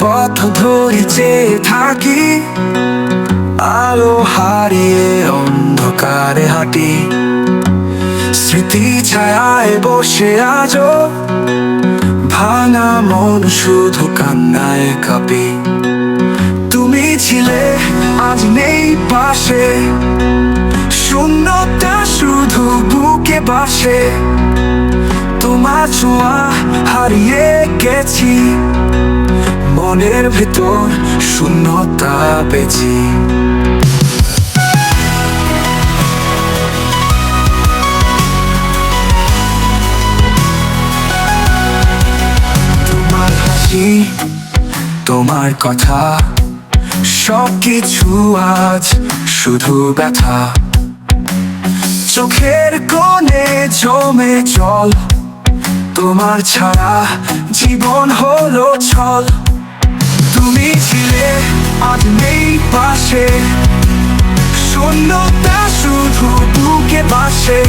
ধরে চেয়ে থাকি, আলো হারিয়ে অন্ধকারে হাঁটি। স্মৃতি ছায়ায় বসে আজও ভাঙা মন শুধু কান্নায় কাঁপি। তুমি ছিলে, আজ নেই পাশে। শূন্যতা শুধু বুকে বাসে। তোমার ছোঁয়া হারিয়ে গেছি। মনের ভেতর শূন্যতা পেয়েছি। তোমার হাসি, তোমার কথা সব কিছু আজ শুধু ব্যথা। চোখের কোণে জমে জল, তোমার ছাড়া জীবন হলো ছল। তুমি ছিলে আজ নেই পাশে। শূন্যতা শুধু বুকে বাসে।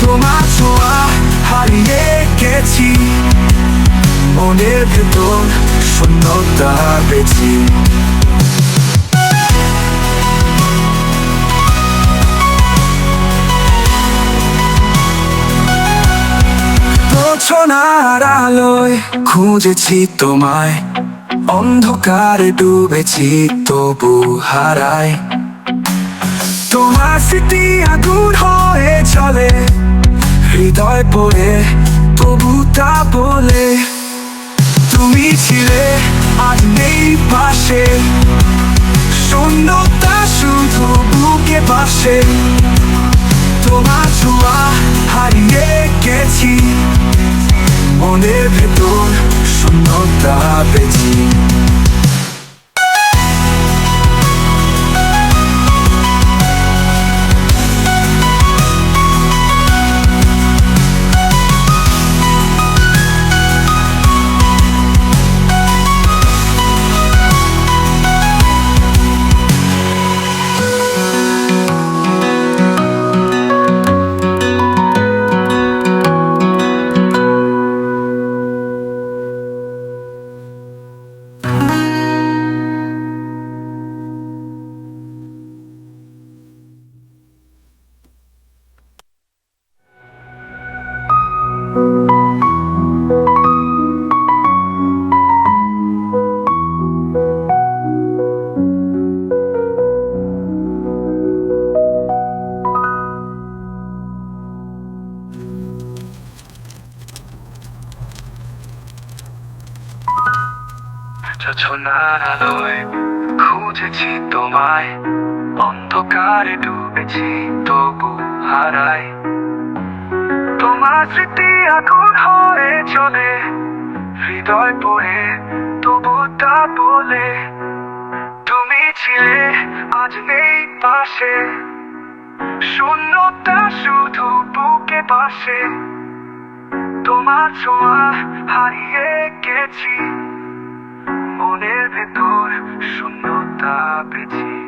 তোমার ছোঁয়া হারিয়ে গেছি। মনের ভেতর শূন্যতা পেয়েছি রচনার আলোয় খুঁজেছি তোমায়। অন্ধকারে ডুবেছি, তবু হারাই তোমার স্মৃতি আগুন হয়ে চলে, হৃদয় পড়ে, তবু তা বলে। তুমি ছিলে, আজ নেই পাশে। শূন্যতা শুধু বুকে বাসে তোমার ছোঁয়া হারিয়ে গেছি। মনের ভেতর যোজনার আলোয় খুঁজেছি তোমায়। অন্ধকারে ডুবেছি, তবু হারাই। তোমার স্মৃতি আগুন হয়ে চলে, হৃদয় পড়ে, তবু তা বলে। তুমি ছিলে, আজ নেই পাশে। শূন্যতা শুধু বুকে পাশে তোমার ছোঁয়া হারিয়ে গেছি। মনের ভেতর শূন্যতা পেয়েছি।